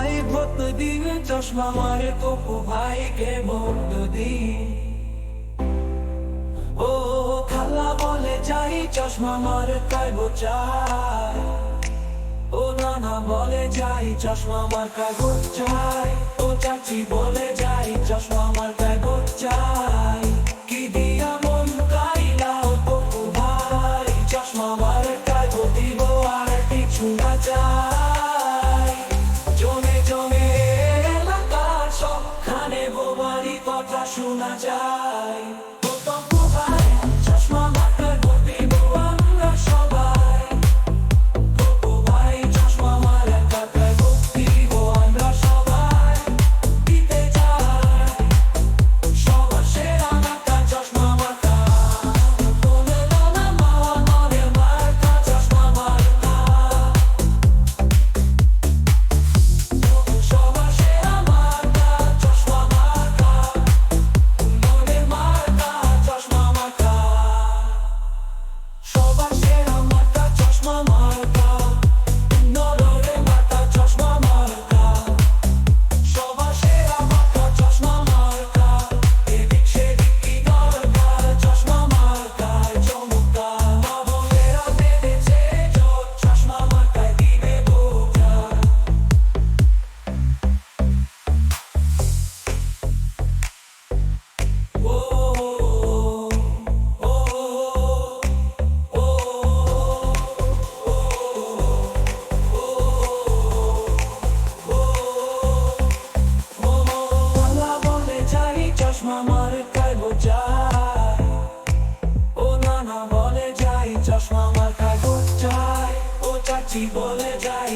ভাই প্রতিদিন চশমা মারে ভাইকে ভোট দিন ও খালা বলে যাই, চশমা মারে তাই বোঝাই ও নানা বলে যাই, চশমা মার কাগজ চাই। ও চাচি বলে যাই, চশমা মার কাগজ চাই। কি দিয়া মন কাইলাও তপু ভাই, চশমা কথা শোনা যায়। চশমা মারে খাই বোঝা ও নানা বলে যাই, চশমা মার খাই বোঝাই ও চাচি বলে যাই